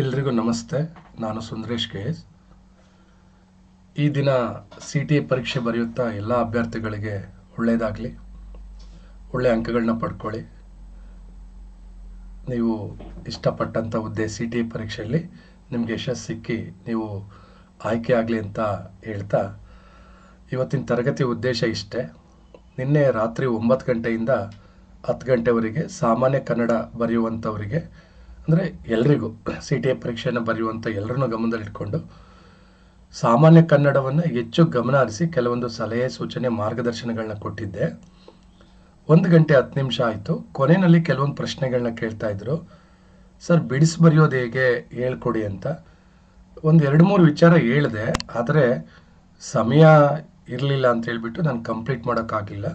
ಎಲ್ರಿಗೂ ನಮಸ್ತೆ. ನಾನು ಸುಂದರೇಶ್ ಕೆ ಎಸ್ ಈ ದಿನ ಸಿ ಟಿ ಎ ಪರೀಕ್ಷೆ ಬರೆಯುತ್ತಾ ಎಲ್ಲ ಅಭ್ಯರ್ಥಿಗಳಿಗೆ ಒಳ್ಳೆಯದಾಗಲಿ. ಒಳ್ಳೆಯ ಅಂಕಗಳನ್ನ ಪಡ್ಕೊಳ್ಳಿ. ನೀವು ಇಷ್ಟಪಟ್ಟಂಥ ಹುದ್ದೆ ಸಿ ಟಿ ಪರೀಕ್ಷೆಯಲ್ಲಿ ನಿಮಗೆ ಯಶಸ್ಸು ಸಿಕ್ಕಿ ನೀವು ಆಯ್ಕೆ ಆಗಲಿ ಅಂತ ಹೇಳ್ತಾ, ಇವತ್ತಿನ ತರಗತಿ ಉದ್ದೇಶ ಇಷ್ಟೇ. ನಿನ್ನೆ ರಾತ್ರಿ ಒಂಬತ್ತು ಗಂಟೆಯಿಂದ ಹತ್ತು ಗಂಟೆವರೆಗೆ ಸಾಮಾನ್ಯ ಕನ್ನಡ ಬರೆಯುವಂಥವರಿಗೆ ಅಂದರೆ ಎಲ್ರಿಗೂ ಸಿ ಟಿ ಎ ಪರೀಕ್ಷೆಯನ್ನು ಬರೆಯುವಂಥ ಎಲ್ಲರನ್ನು ಗಮನದಲ್ಲಿಟ್ಕೊಂಡು ಸಾಮಾನ್ಯ ಕನ್ನಡವನ್ನು ಹೆಚ್ಚು ಗಮನ ಹರಿಸಿ ಕೆಲವೊಂದು ಸಲಹೆ, ಸೂಚನೆ ಮಾರ್ಗದರ್ಶನಗಳನ್ನ ಕೊಟ್ಟಿದ್ದೆ. ಒಂದು ಗಂಟೆ ಹತ್ತು ನಿಮಿಷ ಆಯಿತು. ಕೊನೆಯಲ್ಲಿ ಕೆಲವೊಂದು ಪ್ರಶ್ನೆಗಳನ್ನ ಕೇಳ್ತಾ ಇದ್ರು. ಸರ್, ಬಿಡಿಸಿ ಬರೆಯೋದು ಹೇಗೆ? ಹೇಳ್ಕೊಡಿ ಅಂತ. ಒಂದು ಎರಡು ಮೂರು ವಿಚಾರ ಹೇಳಿದೆ. ಆದರೆ ಸಮಯ ಇರಲಿಲ್ಲ ಅಂತ ಹೇಳಿಬಿಟ್ಟು ನಾನು ಕಂಪ್ಲೀಟ್ ಮಾಡೋಕ್ಕಾಗಿಲ್ಲ.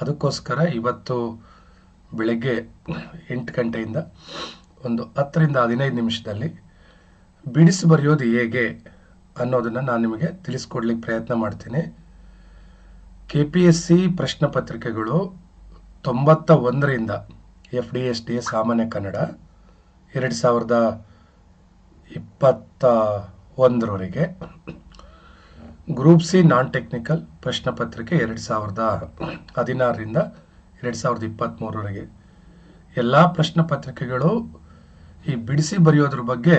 ಅದಕ್ಕೋಸ್ಕರ ಇವತ್ತು ಬೆಳಗ್ಗೆ ಎಂಟು ಗಂಟೆಯಿಂದ ಒಂದು ಹತ್ತರಿಂದ ಹದಿನೈದು ನಿಮಿಷದಲ್ಲಿ ಬಿಡಿಸಿ ಬರೆಯೋದು ಹೇಗೆ ಅನ್ನೋದನ್ನು ನಾನು ನಿಮಗೆ ತಿಳಿಸ್ಕೊಡ್ಲಿಕ್ಕೆ ಪ್ರಯತ್ನ ಮಾಡ್ತೀನಿ. ಕೆ ಪಿ ಎಸ್ ಸಿ ಪ್ರಶ್ನೆ ಪತ್ರಿಕೆಗಳು ತೊಂಬತ್ತ ಒಂದರಿಂದ ಎಫ್ ಡಿ ಎಸ್ ಡಿ ಸಾಮಾನ್ಯ ಕನ್ನಡ ಎರಡು ಸಾವಿರದ ಇಪ್ಪತ್ತ ಒಂದರವರೆಗೆ ಗ್ರೂಪ್ ಸಿ ನಾನ್ ಟೆಕ್ನಿಕಲ್ ಪ್ರಶ್ನೆ ಪತ್ರಿಕೆ ಎರಡು ಸಾವಿರದ ಹದಿನಾರರಿಂದ ಎರಡು ಸಾವಿರದ ಇಪ್ಪತ್ತ್ಮೂರವರೆಗೆ ಎಲ್ಲ ಪ್ರಶ್ನೆ ಪತ್ರಿಕೆಗಳು ಈ ಬಿಡಿಸಿ ಬರೆಯೋದ್ರ ಬಗ್ಗೆ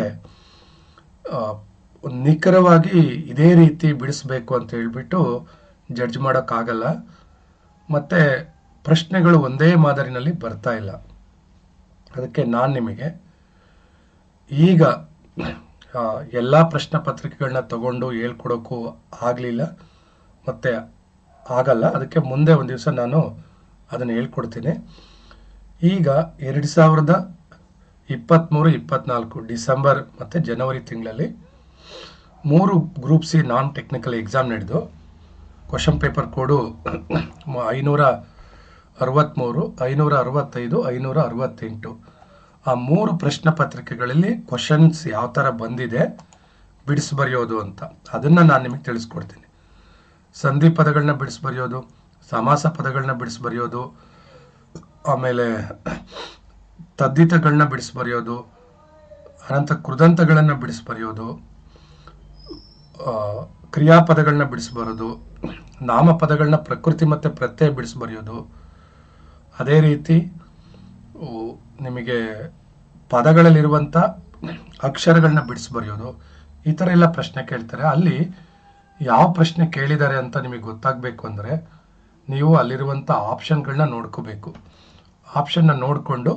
ನಿಖರವಾಗಿ ಇದೇ ರೀತಿ ಬಿಡಿಸ್ಬೇಕು ಅಂತ ಹೇಳ್ಬಿಟ್ಟು ಜಡ್ಜ್ ಮಾಡೋಕ್ಕಾಗಲ್ಲ. ಮತ್ತು ಪ್ರಶ್ನೆಗಳು ಒಂದೇ ಮಾದರಿನಲ್ಲಿ ಬರ್ತಾ ಇಲ್ಲ. ಅದಕ್ಕೆ ನಾನು ನಿಮಗೆ, ಈಗ ಎಲ್ಲ ಪ್ರಶ್ನೆ ಪತ್ರಿಕೆಗಳನ್ನ ತಗೊಂಡು ಹೇಳ್ಕೊಡೋಕ್ಕೂ ಆಗಲಿಲ್ಲ. ಮತ್ತು ಆಗಲ್ಲ. ಅದಕ್ಕೆ ಮುಂದೆ ಒಂದು ದಿವಸ ನಾನು ಅದನ್ನು ಹೇಳ್ಕೊಡ್ತೀನಿ. ಈಗ ಎರಡು ಸಾವಿರದ ಇಪ್ಪತ್ತ್ಮೂರು ಇಪ್ಪತ್ತ್ನಾಲ್ಕು ಡಿಸೆಂಬರ್ ಮತ್ತು ಜನವರಿ ತಿಂಗಳಲ್ಲಿ ಮೂರು group C non technical exam ನಡೆದು, ಕ್ವಶನ್ ಪೇಪರ್ ಕೋಡು ಐನೂರ ಅರವತ್ತ್ಮೂರು ಐನೂರ ಅರವತ್ತೈದು, ಐನೂರ ಅರವತ್ತೆಂಟು. ಆ ಮೂರು ಪ್ರಶ್ನೆ ಪತ್ರಿಕೆಗಳಲ್ಲಿ ಕ್ವಶನ್ಸ್ ಯಾವ ಥರ ಬಂದಿದೆ ಬಿಡಿಸಿ ಬರೆಯೋದು ಅಂತ. ಅದನ್ನು ನಾನು ನಿಮಗೆ ತಿಳಿಸ್ಕೊಡ್ತೀನಿ. ಸಂಧಿ ಪದಗಳನ್ನ ಬಿಡಿಸಿ ಬರೆಯೋದು, ಸಮಾಸ ಪದಗಳನ್ನ ಬಿಡಿಸಿ ಬರೆಯೋದು, ಆಮೇಲೆ ತದ್ದಿತಗಳನ್ನ ಬಿಡಿಸಿ ಬರೆಯೋದು ಅನಂತ ಕೃದಂತಗಳನ್ನು ಬಿಡಿಸಿ ಬರೆಯೋದು ಕ್ರಿಯಾಪದಗಳನ್ನ ಬಿಡಿಸಿ ಬರೋದು ನಾಮಪದಗಳನ್ನ ಪ್ರಕೃತಿ ಮತ್ತು ಪ್ರತ್ಯಯ ಬಿಡಿಸಿ ಬರೆಯೋದು ಅದೇ ರೀತಿ ನಿಮಗೆ ಪದಗಳಲ್ಲಿರುವಂಥ ಅಕ್ಷರಗಳನ್ನ ಬಿಡಿಸಿ ಬರೆಯೋದು ಈ ಥರ ಎಲ್ಲ ಪ್ರಶ್ನೆ ಕೇಳ್ತಾರೆ. ಅಲ್ಲಿ ಯಾವ ಪ್ರಶ್ನೆ ಕೇಳಿದ್ದಾರೆ ಅಂತ ನಿಮಗೆ ಗೊತ್ತಾಗಬೇಕು ಅಂದರೆ, ನೀವು ಅಲ್ಲಿರುವಂಥ ಆಪ್ಷನ್ಗಳನ್ನ ನೋಡ್ಕೋಬೇಕು. ಆಪ್ಷನ್ನ ನೋಡಿಕೊಂಡು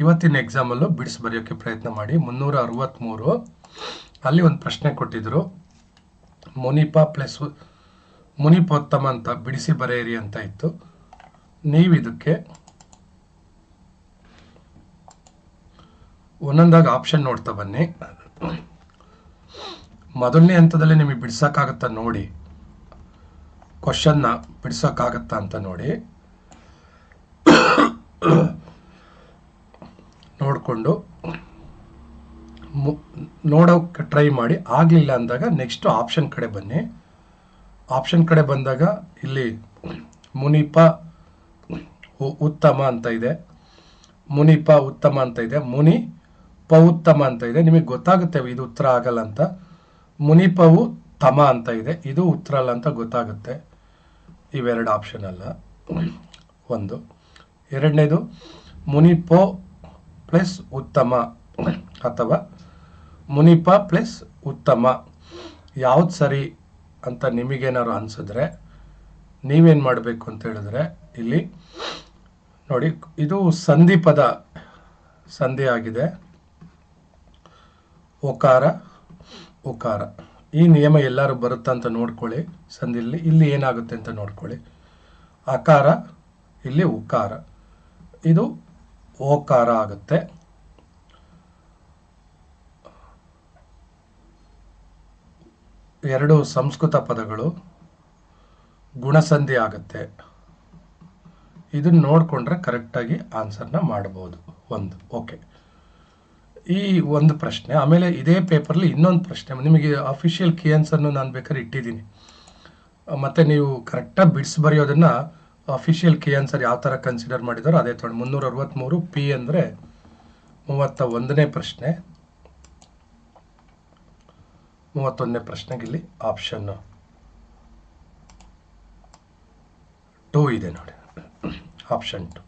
ಇವತ್ತಿನ ಎಕ್ಸಾಮಲ್ಲೂ ಬಿಡಿಸಿ ಬರೆಯೋಕ್ಕೆ ಪ್ರಯತ್ನ ಮಾಡಿ. ಮುನ್ನೂರ ಅರವತ್ತ್ಮೂರು ಅಲ್ಲಿ ಒಂದು ಪ್ರಶ್ನೆ ಕೊಟ್ಟಿದ್ರು. ಮುನಿಪ ಪ್ಲಸ್ ಮುನಿಪೋತ್ತಮ ಅಂತ ಬಿಡಿಸಿ ಬರೆಯಿರಿ ಅಂತ ಇತ್ತು. ನೀವು ಇದಕ್ಕೆ ಒಂದೊಂದಾಗಿ ಆಪ್ಷನ್ ನೋಡ್ತಾ ಬನ್ನಿ. ಮೊದಲನೇ ಹಂತದಲ್ಲಿ ನಿಮಗೆ ಬಿಡ್ಸೋಕ್ಕಾಗತ್ತಾ ನೋಡಿ. ಕ್ವಶನ್ನ ಬಿಡಿಸೋಕ್ಕಾಗತ್ತಾ ಅಂತ ನೋಡಿ. ನೋಡಿಕೊಂಡು ನೋಡೋಕೆ ಟ್ರೈ ಮಾಡಿ. ಆಗಲಿಲ್ಲ ಅಂದಾಗ ನೆಕ್ಸ್ಟ್ ಆಪ್ಷನ್ ಕಡೆ ಬನ್ನಿ. ಆಪ್ಷನ್ ಕಡೆ ಬಂದಾಗ ಇಲ್ಲಿ ಮುನಿಪ ಉತ್ತಮ ಅಂತ ಇದೆ. ಮುನಿಪ ಉತ್ತಮ ಅಂತ ಇದೆ. ಮುನಿ ಪ ಉತ್ತಮ ಅಂತ ಇದೆ. ನಿಮಗೆ ಗೊತ್ತಾಗುತ್ತೆ ಇದು ಉತ್ತರ ಆಗಲ್ಲ ಅಂತ. ಮುನಿಪವು ತಮ ಅಂತ ಇದೆ. ಇದು ಉತ್ತರ ಅಲ್ಲ ಅಂತ ಗೊತ್ತಾಗುತ್ತೆ. ಇವೆರಡು ಆಪ್ಷನ್ ಅಲ್ಲ. ಒಂದು. ಎರಡನೇದು ಮುನಿಪೋ ಪ್ಲಸ್ ಉತ್ತಮ ಅಥವಾ ಮುನಿಪ ಪ್ಲಸ್ ಉತ್ತಮ. ಯಾವ್ದು ಸರಿ ಅಂತ ನಿಮಗೇನಾದ್ರು ಅನಿಸಿದ್ರೆ ನೀವೇನು ಮಾಡಬೇಕು ಅಂತ ಹೇಳಿದ್ರೆ ಇಲ್ಲಿ ನೋಡಿ, ಇದು ಸಂಧಿ ಪದ ಸಂಧಿ ಆಗಿದೆ. ಒಕಾರ ಉಕಾರ. ಈ ನಿಯಮ ಎಲ್ಲರೂ ಬರುತ್ತಾ ಅಂತ ನೋಡ್ಕೊಳ್ಳಿ ಸಂಧಿಯಲ್ಲಿ. ಇಲ್ಲಿ ಏನಾಗುತ್ತೆ ಅಂತ ನೋಡ್ಕೊಳ್ಳಿ. ಅಕಾರ, ಇಲ್ಲಿ ಉಕಾರ. ಇದು ಓಕಾರ ಆಗುತ್ತೆ. ಎರಡು ಸಂಸ್ಕೃತ ಪದಗಳು ಗುಣಸಂಧಿ ಆಗುತ್ತೆ. ಇದನ್ನ ನೋಡಿಕೊಂಡ್ರೆ ಕರೆಕ್ಟಾಗಿ ಆನ್ಸರ್ನ ಮಾಡ್ಬೋದು. ಒಂದು ಓಕೆ ಈ ಒಂದು ಪ್ರಶ್ನೆ, ಆಮೇಲೆ ಇದೇ ಪೇಪರ್ಲಿ ಇನ್ನೊಂದು ಪ್ರಶ್ನೆ, ನಿಮಗೆ ಅಫಿಷಿಯಲ್ ಕೀ ಆನ್ಸರ್ನು ನಾನು ಬೇಕಾದ್ರೆ ಇಟ್ಟಿದ್ದೀನಿ. ಮತ್ತು ನೀವು ಕರೆಕ್ಟಾಗಿ ಬಿಡ್ಸ್ ಬರೆಯೋದನ್ನು ಅಫಿಷಿಯಲ್ ಕೆ ಆನ್ಸರ್ ಯಾವ ಥರ ಕನ್ಸಿಡರ್ ಮಾಡಿದಾರೋ ಅದೇ ತೊಗೊಂಡು ಮುನ್ನೂರ ಅರವತ್ತ್ಮೂರು ಪಿ ಅಂದರೆ ಮೂವತ್ತ ಒಂದನೇ ಪ್ರಶ್ನೆ. ಮೂವತ್ತೊಂದನೇ ಪ್ರಶ್ನೆಗೆ ಇಲ್ಲಿ ಆಪ್ಷನ್ ಟೂ ಇದೆ ನೋಡಿ. ಆಪ್ಷನ್ ಟು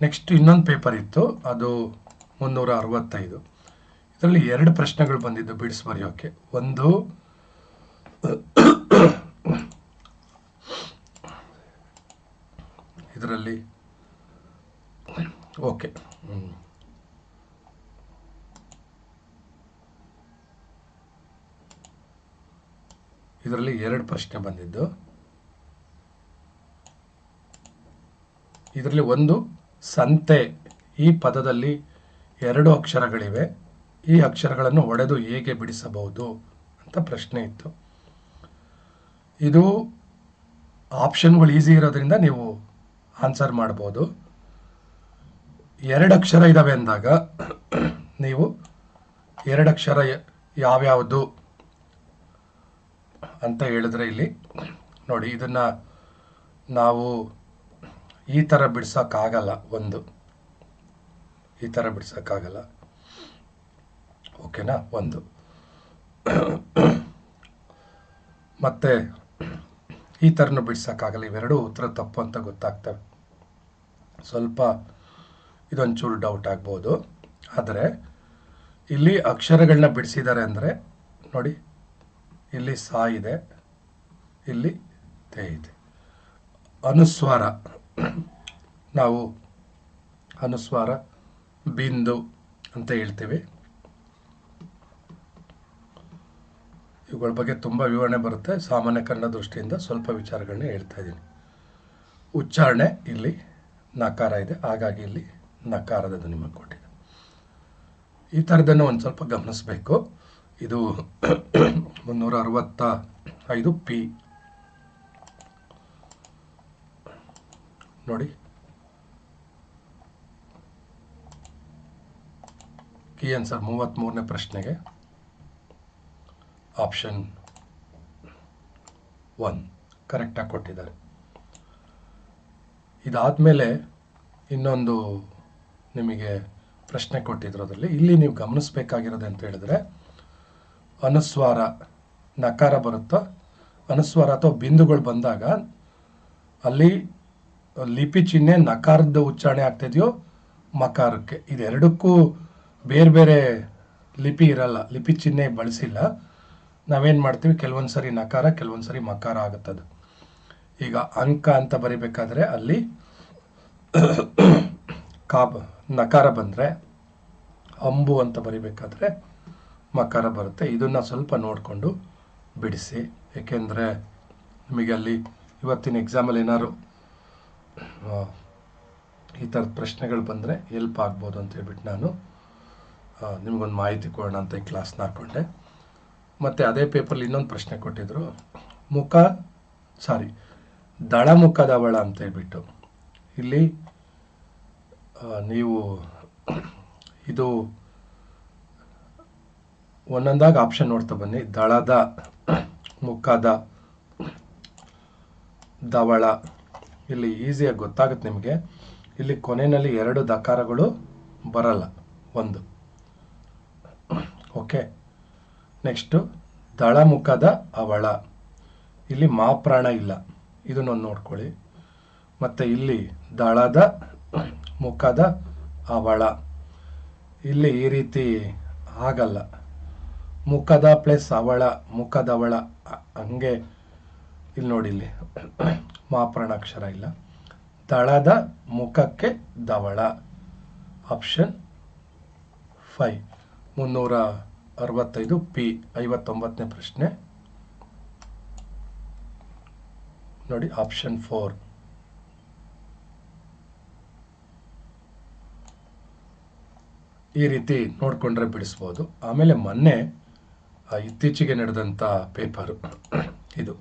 ನೆಕ್ಸ್ಟ್ ಇನ್ನೊಂದು ಪೇಪರ್ ಇತ್ತು. ಅದು ಮುನ್ನೂರ ಅರವತ್ತೈದು. ಇದರಲ್ಲಿ ಎರಡು ಪ್ರಶ್ನೆಗಳು ಬಂದಿದ್ದು, ಬಿಡ್ಸ್ ಬರೆಯೋಕ್ಕೆ ಒಂದು ಇದರಲ್ಲಿ ಓಕೆ. ಇದರಲ್ಲಿ ಎರಡು ಪ್ರಶ್ನೆ ಬಂದಿದ್ದು. ಇದರಲ್ಲಿ ಒಂದು ಸಂತೆ. ಈ ಪದದಲ್ಲಿ ಎರಡು ಅಕ್ಷರಗಳಿವೆ. ಈ ಅಕ್ಷರಗಳನ್ನು ಒಡೆದು ಹೇಗೆ ಬಿಡಿಸಬಹುದು ಅಂತ ಪ್ರಶ್ನೆ ಇತ್ತು. ಇದು ಆಪ್ಷನ್ಗಳು ಈಸಿ ಇರೋದ್ರಿಂದ ನೀವು ಆನ್ಸರ್ ಮಾಡ್ಬೋದು. ಎರಡು ಅಕ್ಷರ ಇದ್ದಾವೆ ಅಂದಾಗ ನೀವು ಎರಡು ಅಕ್ಷರ ಯಾವ್ಯಾವುದು ಅಂತ ಹೇಳಿದ್ರೆ ಇಲ್ಲಿ ನೋಡಿ ಇದನ್ನ ನಾವು ಈ ಥರ ಬಿಡ್ಸೋಕ್ಕಾಗಲ್ಲ ಒಂದು. ಈ ಥರ ಬಿಡ್ಸೋಕ್ಕಾಗಲ್ಲ. ಓಕೆನಾ? ಒಂದು. ಮತ್ತೆ ಈ ಥರನೂ ಬಿಡ್ಸೋಕ್ಕಾಗಲ್ಲ. ಇವೆರಡೂ ಉತ್ತರ ತಪ್ಪು ಅಂತ ಗೊತ್ತಾಗ್ತವೆ. ಸ್ವಲ್ಪ ಇದೊಂಚೂರು ಡೌಟ್ ಆಗ್ಬೋದು. ಆದರೆ ಇಲ್ಲಿ ಅಕ್ಷರಗಳನ್ನ ಬಿಡಿಸಿದ್ದಾರೆ ಅಂದರೆ ನೋಡಿ, ಇಲ್ಲಿ ಸಾ ಇದೆ, ಇಲ್ಲಿ ತೇ ಇದೆ. ಅನುಸ್ವಾರ. ನಾವು ಅನುಸ್ವಾರ ಬಿಂದು ಅಂತ ಹೇಳ್ತೀವಿ. ಇವುಗಳ ಬಗ್ಗೆ ತುಂಬ ವಿವರಣೆ ಬರುತ್ತೆ. ಸಾಮಾನ್ಯ ಕನ್ನಡ ದೃಷ್ಟಿಯಿಂದ ಸ್ವಲ್ಪ ವಿಚಾರಗಳನ್ನ ಹೇಳ್ತಾ ಇದ್ದೀನಿ. ಉಚ್ಚಾರಣೆ ಇಲ್ಲಿ ನಕಾರ ಇದೆ. ಹಾಗಾಗಿ ಇಲ್ಲಿ ನಕಾರದ ನಿಮಗೆ ಕೊಟ್ಟಿದೆ. ಈ ಥರದನ್ನು ಒಂದು ಸ್ವಲ್ಪ ಗಮನಿಸಬೇಕು. ಇದು ಮುನ್ನೂರ ಅರವತ್ತ ಐದು ಪಿ. ನೋಡಿ. ಕೀ ಆನ್ಸರ್ ಮೂವತ್ತ್ಮೂರನೇ ಪ್ರಶ್ನೆಗೆ. ಆಪ್ಷನ್ ಒನ್ ಕರೆಕ್ಟಾಗಿ ಕೊಟ್ಟಿದ್ದಾರೆ. ಇದಾದಮೇಲೆ ಇನ್ನೊಂದು ನಿಮಗೆ ಪ್ರಶ್ನೆ ಕೊಟ್ಟಿದ್ರು ಅದರಲ್ಲಿ. ಇಲ್ಲಿ ನೀವು ಗಮನಿಸಬೇಕಾಗಿರೋದು ಅಂತ ಹೇಳಿದ್ರೆ, ಅನುಸ್ವಾರ ನಕಾರ ಬರುತ್ತೋ? ಅನುಸ್ವಾರ ಅಥವಾ ಬಿಂದುಗಳು ಬಂದಾಗ ಅಲ್ಲಿ ಲಿಪಿ ಚಿಹ್ನೆ ನಕಾರದ ಉಚ್ಚಾರಣೆ ಆಗ್ತಿದೆಯೋ ಮಕಾರಕ್ಕೆ. ಇದೆರಡಕ್ಕೂ ಬೇರೆ ಬೇರೆ ಲಿಪಿ ಇರಲ್ಲ, ಲಿಪಿ ಚಿಹ್ನೆ ಬಳಸಿಲ್ಲ. ನಾವೇನು ಮಾಡ್ತೀವಿ? ಕೆಲವೊಂದು ಸರಿ ನಕಾರ, ಕೆಲವೊಂದು ಸರಿ ಮಕಾರ ಆಗುತ್ತದೆ. ಈಗ ಅಂಕ ಅಂತ ಬರಿಬೇಕಾದ್ರೆ ಅಲ್ಲಿ ಕಾಬ್, ನಕಾರ ಬಂದರೆ ಅಂಬು ಅಂತ ಬರಿಬೇಕಾದ್ರೆ ಮಕಾರ ಬರುತ್ತೆ. ಇದನ್ನು ಸ್ವಲ್ಪ ನೋಡಿಕೊಂಡು ಬಿಡಿಸಿ. ಏಕೆಂದರೆ ನಿಮಗೆ ಅಲ್ಲಿ ಇವತ್ತಿನ ಎಕ್ಸಾಮಲ್ಲಿ ಏನಾದ್ರು ಈ ಥರದ ಪ್ರಶ್ನೆಗಳು ಬಂದರೆ ಎಲ್ಪ್ ಆಗ್ಬೋದು ಅಂತ ಹೇಳ್ಬಿಟ್ಟು ನಾನು ನಿಮಗೊಂದು ಮಾಹಿತಿ ಕೊಡೋಣ ಅಂತ ಈ ಕ್ಲಾಸ್ನ ಹಾಕ್ಕೊಂಡೆ ಮತ್ತು ಅದೇ ಪೇಪರ್ಲಿ ಇನ್ನೊಂದು ಪ್ರಶ್ನೆ ಕೊಟ್ಟಿದ್ರು. ಮುಖ ಸಾರಿ ದಳಮುಖದವಳ ಅಂತ ಹೇಳ್ಬಿಟ್ಟು. ಇಲ್ಲಿ ನೀವು ಇದು ಒಂದೊಂದಾಗಿ ಆಪ್ಷನ್ ನೋಡ್ತಾ ಬನ್ನಿ. ದಳದ ಮುಖದ ದವಳ. ಇಲ್ಲಿ ಈಸಿಯಾಗಿ ಗೊತ್ತಾಗುತ್ತೆ ನಿಮಗೆ. ಇಲ್ಲಿ ಕೊನೆಯಲ್ಲಿ ಎರಡು ದಕಾರಗಳು ಬರಲ್ಲ. ಒಂದು. ಓಕೆ ನೆಕ್ಸ್ಟು ದಳಮುಖದ ಅವಳ. ಇಲ್ಲಿ ಮಾಪ್ರಾಣ ಇಲ್ಲ. ಇದನ್ನೊಂದು ನೋಡ್ಕೊಳ್ಳಿ. ಮತ್ತು ಇಲ್ಲಿ ದಳದ ಮುಖದ ಅವಳ. ಇಲ್ಲಿ ಈ ರೀತಿ ಆಗಲ್ಲ. ಮುಖದ ಪ್ಲಸ್ ಅವಳ ಮುಖದವಳ ಹಂಗೆ ಇಲ್ಲಿ ನೋಡಿ ಇಲ್ಲಿ. ಮಾಪ್ರಾಣ ಅಕ್ಷರ ಇಲ್ಲ. ದಳದ ಮುಖಕ್ಕೆ ದವಳ. ಆಪ್ಷನ್ ಫೈ ಮುನ್ನೂರ ಅರವತ್ತೈದು ಪಿ ಐವತ್ತೊಂಬತ್ತನೇ ಪ್ರಶ್ನೆ. ನೋಡಿ ಆಪ್ಷನ್ ಫೋರ್ ಈ ರೀತಿ ನೋಡಿಕೊಂಡ್ರೆ ಬಿಡಿಸ್ಬೋದು. ಆಮೇಲೆ ಮೊನ್ನೆ ಇತ್ತೀಚೆಗೆ ನಡೆದಂಥ ಪೇಪರು ಇದು.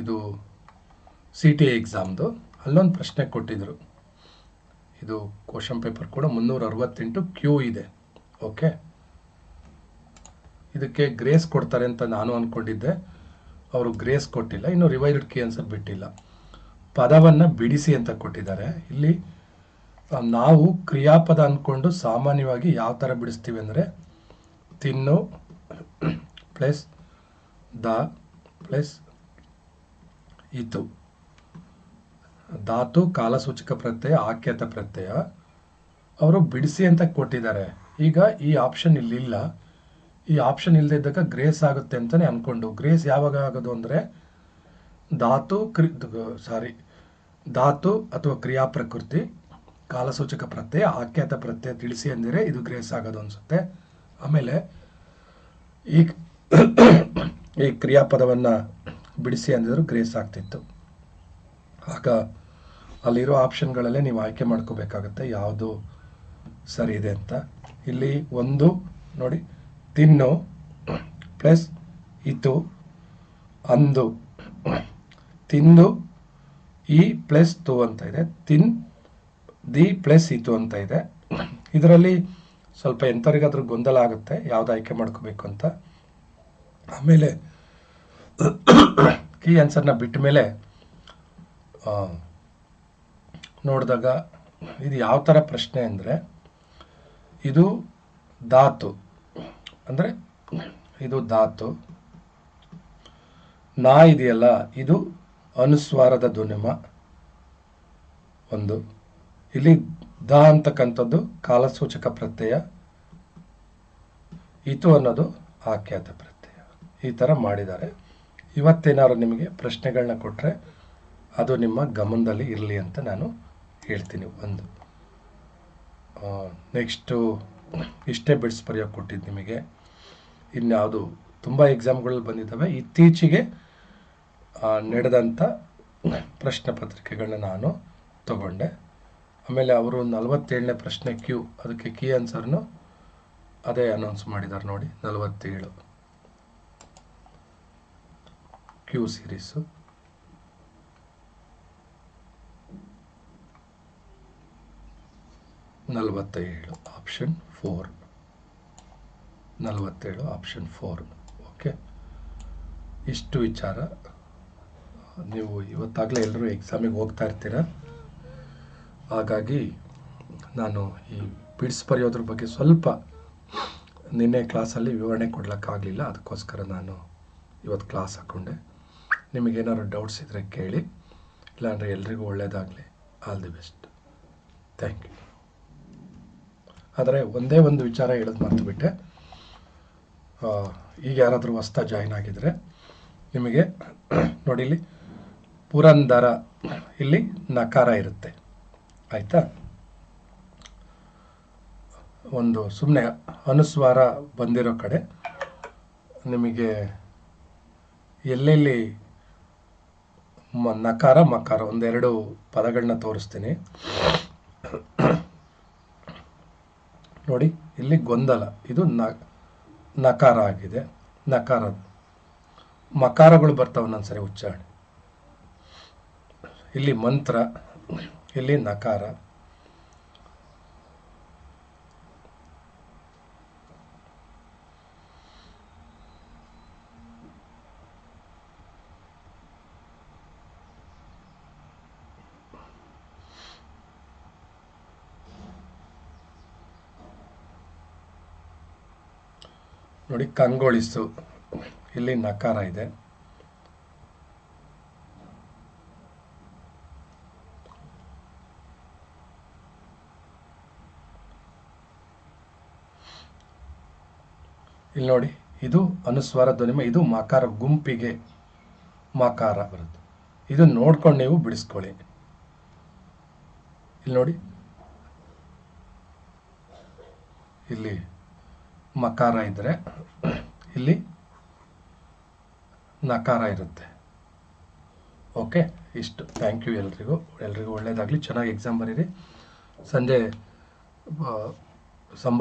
ಇದು ಸಿ ಟಿ ಎಕ್ಸಾಮ್ದು ಅಲ್ಲೊಂದು ಪ್ರಶ್ನೆ ಕೊಟ್ಟಿದ್ರು. ಇದು ಕ್ವಶನ್ ಪೇಪರ್ ಕೂಡ ಮುನ್ನೂರ ಅರವತ್ತೆಂಟು ಕ್ಯೂ ಇದೆ. ಓಕೆ ಇದಕ್ಕೆ ಗ್ರೇಸ್ ಕೊಡ್ತಾರೆ ಅಂತ ನಾನು ಅಂದ್ಕೊಂಡಿದ್ದೆ ಅವರು ಗ್ರೇಸ್ ಕೊಟ್ಟಿಲ್ಲ, ಇನ್ನು ರಿವೈಲ್ಡ್ ಕೀ ಆನ್ಸರ್ ಬಿಟ್ಟಿಲ್ಲ. ಪದವನ್ನು ಬಿಡಿಸಿ ಅಂತ ಕೊಟ್ಟಿದ್ದಾರೆ. ಇಲ್ಲಿ ನಾವು ಕ್ರಿಯಾಪದ ಅಂದ್ಕೊಂಡು ಸಾಮಾನ್ಯವಾಗಿ ಯಾವ ಥರ ಬಿಡಿಸ್ತೀವಿ ಅಂದರೆ, ತಿನ್ನು ಪ್ಲಸ್ ದ ಪ್ಲಸ್ ಇತು. ಧಾತು, ಕಾಲಸೂಚಕ ಪ್ರತ್ಯಯ, ಆಖ್ಯಾತ ಪ್ರತ್ಯಯ ಅವರು ಬಿಡಿಸಿ ಅಂತ ಕೊಟ್ಟಿದ್ದಾರೆ. ಈಗ ಈ ಆಪ್ಷನ್ ಇಲ್ಲಿಲ್ಲ. ಈ ಆಪ್ಷನ್ ಇಲ್ಲದೆ ಇದ್ದಾಗ ಗ್ರೇಸ್ ಆಗುತ್ತೆ ಅಂತಲೇ ಅಂದ್ಕೊಂಡು ಗ್ರೇಸ್ ಯಾವಾಗ ಆಗೋದು ಅಂದರೆ ಧಾತು, ಕ್ರಿ ಸಾರಿ ಧಾತು ಅಥವಾ ಕ್ರಿಯಾ ಪ್ರಕೃತಿ, ಕಾಲಸೂಚಕ ಪ್ರತ್ಯಯ, ಆಖ್ಯಾತ ಪ್ರತ್ಯಯ ತಿಳಿಸಿ ಅಂದರೆ ಇದು ಗ್ರೇಸ್ ಆಗೋದು ಅನಿಸುತ್ತೆ. ಆಮೇಲೆ ಈ ಈ ಕ್ರಿಯಾಪದವನ್ನು ಬಿಡಿಸಿ ಅಂದಿದ್ರು ಗ್ರೇಸ್ ಆಗ್ತಿತ್ತು. ಆಗ ಅಲ್ಲಿರೋ ಆಪ್ಷನ್ಗಳಲ್ಲೇ ನೀವು ಆಯ್ಕೆ ಮಾಡ್ಕೋಬೇಕಾಗತ್ತೆ. ಯಾವುದು ಸರಿ ಇದೆ ಅಂತ. ಇಲ್ಲಿ ಒಂದು, ನೋಡಿ, ತಿನ್ನು ಪ್ಲಸ್ ಇತು ಅಂದು. ತಿಂದು ಈ ಪ್ಲಸ್ ತು ಅಂತ ಇದೆ. ತಿನ್ ದಿ ಪ್ಲಸ್ ಇತು ಅಂತ ಇದೆ. ಇದರಲ್ಲಿ ಸ್ವಲ್ಪ ಎಂಥವ್ರಿಗಾದ್ರೂ ಗೊಂದಲ ಆಗುತ್ತೆ. ಯಾವ್ದು ಆಯ್ಕೆ ಮಾಡ್ಕೋಬೇಕು ಅಂತ. ಆಮೇಲೆ ಕೀ ಆನ್ಸರ್ನ ಬಿಟ್ಟ ಮೇಲೆ ನೋಡಿದಾಗ ಇದು ಯಾವ ಥರ ಪ್ರಶ್ನೆ ಅಂದರೆ ಇದು ಧಾತು. ಅಂದರೆ ಇದು ಧಾತು. ನಾ ಇದೆಯಲ್ಲ, ಇದು ಅನುಸ್ವಾರದ ಧ್ವನಿಮ ಒಂದು. ಇಲ್ಲಿ ದ ಅಂತಕ್ಕಂಥದ್ದು ಕಾಲಸೂಚಕ ಪ್ರತ್ಯಯ, ಇತು ಅನ್ನೋದು ಆಖ್ಯಾತ ಪ್ರತ್ಯಯ. ಈ ಥರ ಮಾಡಿದ್ದಾರೆ. ಇವತ್ತೇನಾದ್ರು ನಿಮಗೆ ಪ್ರಶ್ನೆಗಳನ್ನ ಕೊಟ್ಟರೆ ಅದು ನಿಮ್ಮ ಗಮನದಲ್ಲಿ ಇರಲಿ ಅಂತ ನಾನು ಹೇಳ್ತೀನಿ. ಒಂದು. ನೆಕ್ಸ್ಟು ಇಷ್ಟೇ ಬಿಡ್ಸ್ ಬರೆಯೋಕೆ ಕೊಟ್ಟಿದ್ದು ನಿಮಗೆ. ಇನ್ಯಾವುದು? ತುಂಬ ಎಕ್ಸಾಮ್ಗಳಲ್ಲಿ ಬಂದಿದ್ದಾವೆ. ಇತ್ತೀಚೆಗೆ ನಡೆದಂಥ ಪ್ರಶ್ನೆ ಪತ್ರಿಕೆಗಳನ್ನ ನಾನು ತಗೊಂಡೆ. ಆಮೇಲೆ ಅವರು ನಲವತ್ತೇಳನೇ ಪ್ರಶ್ನೆ ಕ್ಯೂ. ಅದಕ್ಕೆ ಕೀ ಆನ್ಸರ್ನು ಅದೇ ಅನೌನ್ಸ್ ಮಾಡಿದ್ದಾರೆ ನೋಡಿ. ನಲವತ್ತೇಳು. ಕ್ಯೂ ಸೀರೀಸು ನಲವತ್ತೇಳು ಆಪ್ಷನ್ ಫೋರ್ ನಲವತ್ತೇಳು ಆಪ್ಷನ್ ಫೋರ್ ಓಕೆ ಇಷ್ಟು ವಿಚಾರ ನೀವು ಇವತ್ತಾಗಲೇ ಎಲ್ಲರೂ ಎಕ್ಸಾಮಿಗೆ ಹೋಗ್ತಾ ಇರ್ತೀರ? ಹಾಗಾಗಿ ನಾನು ಈ ಬಿಡ್ಸ್ ಬರೆಯೋದ್ರ ಬಗ್ಗೆ ಸ್ವಲ್ಪ ನಿನ್ನೆ ಕ್ಲಾಸಲ್ಲಿ ವಿವರಣೆ ಕೊಡ್ಲಿಕ್ಕಾಗಲಿಲ್ಲ ಅದಕ್ಕೋಸ್ಕರ ನಾನು ಇವತ್ತು ಕ್ಲಾಸ್ ಹಾಕ್ಕೊಂಡೆ ನಿಮಗೇನಾದ್ರು ಡೌಟ್ಸ್ ಇದ್ದರೆ ಕೇಳಿ. ಇಲ್ಲಾಂದರೆ ಎಲ್ರಿಗೂ ಒಳ್ಳೆಯದಾಗಲಿ all the best thank you ಆದರೆ ಒಂದೇ ಒಂದು ವಿಚಾರ ಹೇಳೋದು ಮರ್ತುಬಿಟ್ಟೆ. ಈಗ ಯಾರಾದರೂ ಹೊಸ್ತಾ ಜಾಯ್ನ್ ಆಗಿದ್ರೆ ನಿಮಗೆ ನೋಡಿ ಇಲ್ಲಿ ಪುರಂದರ ಇಲ್ಲಿ ನಕಾರ ಇರುತ್ತೆ. ಆಯಿತಾ? ಒಂದು ಸುಮ್ಮನೆ ಅನುಸ್ವಾರ ಬಂದಿರೋ ಕಡೆ ನಿಮಗೆ ಎಲ್ಲೆಲ್ಲಿ ಮ ನಕಾರ ಮಕಾರ ಒಂದೆರಡು ಪದಗಳನ್ನ ತೋರಿಸ್ತೀನಿ. ನೋಡಿ, ಇಲ್ಲಿ ಗೊಂದಲ. ಇದು ನ, ನಕಾರ ಆಗಿದೆ. ನಕಾರ, ಮಕಾರಗಳು ಬರ್ತಾವೆ ಒಂದೊಂದ್ಸರಿ ಉಚ್ಚಾರಣೆ. ಇಲ್ಲಿ ಮಂತ್ರ, ಇಲ್ಲಿ ನಕಾರ. ನೋಡಿ, ಕಂಗೊಳಿಸು. ಇಲ್ಲಿ ನಕಾರ ಇದೆ. ಇಲ್ಲಿ ನೋಡಿ, ಇದು ಅನುಸ್ವಾರ ಧ್ವನಿಮ ಇದು ಮಕಾರ ಗುಂಪಿಗೆ ಮಕಾರ ಬರುತ್ತೆ. ಇದು ನೋಡ್ಕೊಂಡು ನೀವು ಬಿಡಿಸ್ಕೊಳ್ಳಿ. ಇಲ್ಲಿ ನೋಡಿ. ಇಲ್ಲಿ ಮಕಾರ ಇದ್ದರೆ ಇಲ್ಲಿ ನಕಾರ ಇರುತ್ತೆ. ಓಕೆ? ಇಷ್ಟು. ಥ್ಯಾಂಕ್ ಯು ಎಲ್ರಿಗೂ. ಎಲ್ರಿಗೂ ಒಳ್ಳೆಯದಾಗಲಿ ಚೆನ್ನಾಗಿ ಎಕ್ಸಾಮ್ ಬರೀರಿ. ಸಂಜೆ ಸಂಭವ